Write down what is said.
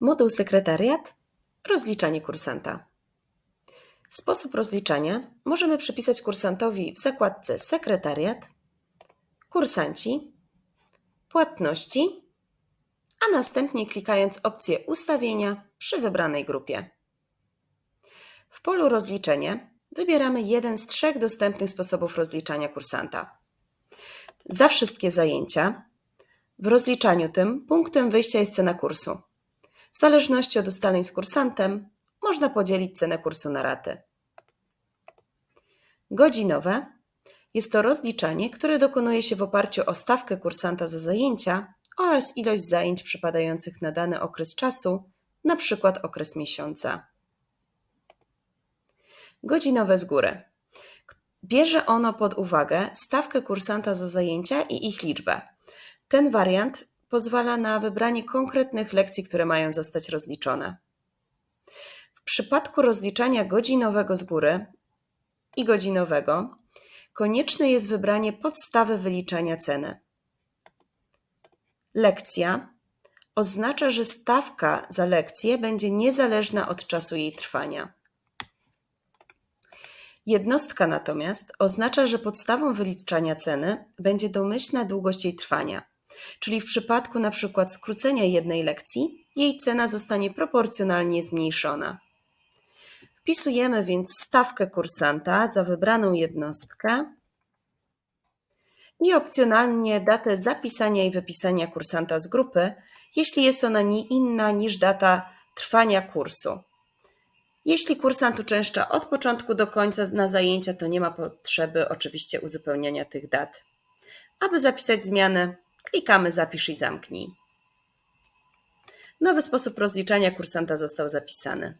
Moduł sekretariat rozliczanie kursanta. Sposób rozliczania możemy przypisać kursantowi w zakładce Sekretariat, Kursanci, Płatności, a następnie klikając opcję Ustawienia przy wybranej grupie. W polu Rozliczenie wybieramy jeden z trzech dostępnych sposobów rozliczania kursanta. Za wszystkie zajęcia w rozliczaniu tym punktem wyjścia jest cena kursu. W zależności od ustaleń z kursantem można podzielić cenę kursu na raty. Godzinowe jest to rozliczanie, które dokonuje się w oparciu o stawkę kursanta za zajęcia oraz ilość zajęć przypadających na dany okres czasu, przykład okres miesiąca. Godzinowe z góry. Bierze ono pod uwagę stawkę kursanta za zajęcia i ich liczbę. Ten wariant pozwala na wybranie konkretnych lekcji, które mają zostać rozliczone. W przypadku rozliczania godzinowego z góry i godzinowego konieczne jest wybranie podstawy wyliczania ceny. Lekcja oznacza, że stawka za lekcję będzie niezależna od czasu jej trwania. Jednostka natomiast oznacza, że podstawą wyliczania ceny będzie domyślna długość jej trwania, czyli w przypadku na przykład skrócenia jednej lekcji, jej cena zostanie proporcjonalnie zmniejszona. Wpisujemy więc stawkę kursanta za wybraną jednostkę i opcjonalnie datę zapisania i wypisania kursanta z grupy, jeśli jest ona nie inna niż data trwania kursu. Jeśli kursant uczęszcza od początku do końca na zajęcia, to nie ma potrzeby oczywiście uzupełniania tych dat. Aby zapisać zmianę, klikamy Zapisz i zamknij. Nowy sposób rozliczania kursanta został zapisany.